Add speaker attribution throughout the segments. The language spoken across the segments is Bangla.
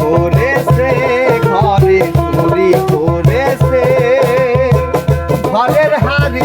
Speaker 1: করেছে ঘরে চুরি করেছে। ঘরের হাড়ি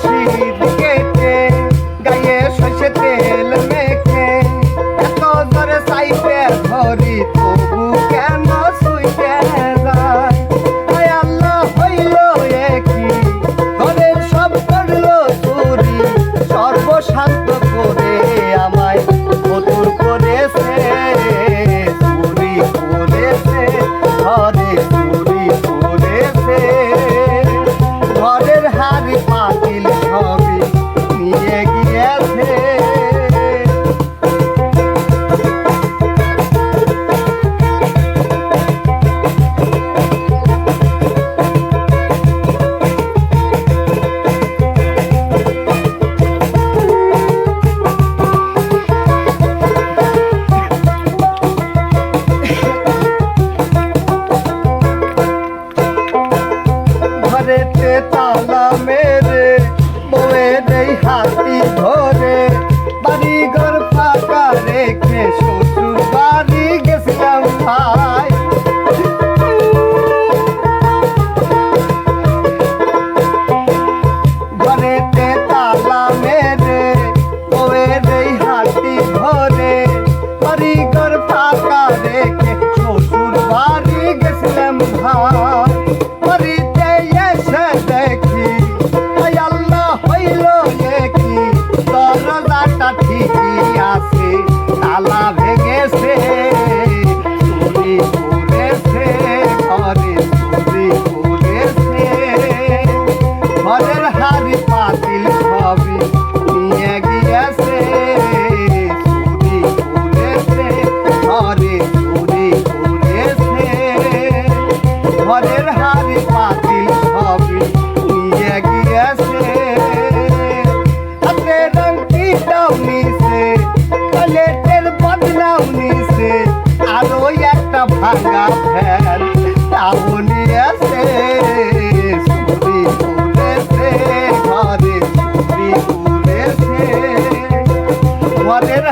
Speaker 1: শীত কেটে গায়ে শস্যে তেল হাতি ধরে বাড়ি ঘর ফাঁকা রেখে শ্বশুর বাড়ি গেছিলাম ভাই। ঘর ফাঁকা রেখে শ্বশুর বাড়ি নিছে কলেটের বদলাও নিছে একটা ভাঙা ফ্যান তাও নিয়েছে সুরি তুলেছে ঘরে সুরি তুলেছে ঘরের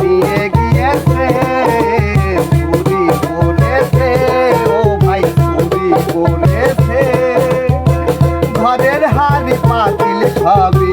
Speaker 1: নিয়ে গিয়েছে। বলেছে ও ভাই সুরি বলেছে ঘরের হাড়ি পাতিল সবই